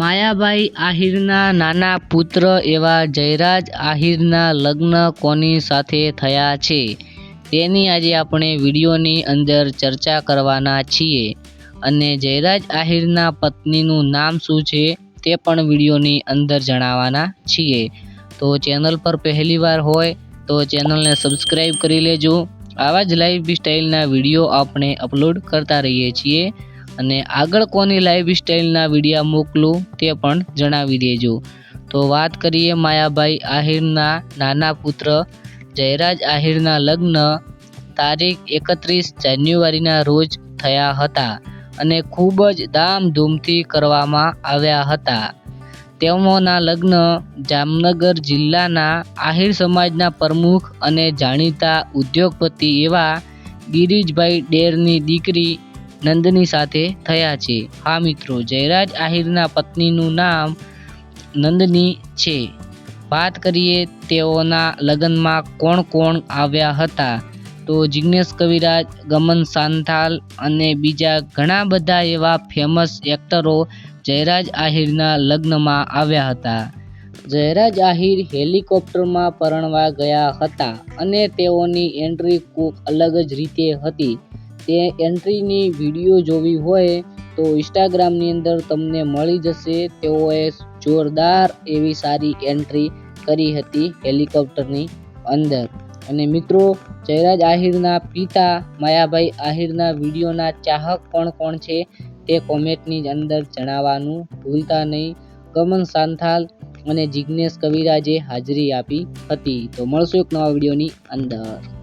માયાભાઈ આહિરના નાના પુત્ર એવા જયરાજ આહિરના લગ્ન કોની સાથે થયા છે? તેની આજે આપણે વિડીયોની અંદર ચર્ચા કરવાના છીએ. અને જયરાજ આહિરના પત્નીનું નામ શું છે તે પણ વિડીયોની અંદર જણાવવાના છીએ. તો ચેનલ પર પહેલીવાર હોય તો ચેનલને સબસ્ક્રાઈબ કરી લેજો. આવા જ લાઈફ સ્ટાઈલના વીડિયો આપણે અપલોડ કરતા રહીએ છીએ. અને આગળ કોની લાઈફ સ્ટાઈલના વિડીયા મોકલું તે પણ જણાવી દેજો. તો વાત કરીએ માયાભાઈ આહિરના નાના પુત્ર જયરાજ આહિરના લગ્ન તારીખ એકત્રીસ જાન્યુઆરીના રોજ થયા હતા અને ખૂબ જ ધામધૂમથી કરવામાં આવ્યા હતા. તેઓના લગ્ન જામનગર જિલ્લાના આહિર સમાજના પ્રમુખ અને જાણીતા ઉદ્યોગપતિ એવા ગિરીશભાઈ ડેરની દીકરી નંદની સાથે થયા છે. હા, મિત્રો, જયરાજ આહિરના પત્નીનું નામ નંદની છે. વાત કરીએ તેઓના લગ્નમાં કોણ કોણ આવ્યા હતા. તો જિગ્નેશ કવિરાજ, ગમન સાંથાલ અને બીજા ઘણા બધા એવા ફેમસ એક્ટરો જયરાજ આહિરના લગ્નમાં આવ્યા હતા. જયરાજ આહિર હેલિકોપ્ટરમાં પરણવા ગયા હતા અને તેઓની એન્ટ્રી કોક અલગ જ રીતે હતી. તે એન્ટ્રીની વીડિયો જોવી હોય તો ઇન્સ્ટાગ્રામની અંદર તમને મળી જશે. તેઓએ જોરદાર એવી સારી એન્ટ્રી કરી હતી હેલિકોપ્ટરની અંદર. અને મિત્રો, જયરાજ આહિરના પિતા માયાભાઈ આહિરના વિડીયોના ચાહક કોણ કોણ છે તે કોમેન્ટની અંદર જણાવવાનું ભૂલતા નહીં. ગમન સાંથાલ અને જિજ્ઞેશ કવિરાજે હાજરી આપી હતી. તો મળશું એક નવા વિડીયોની અંદર.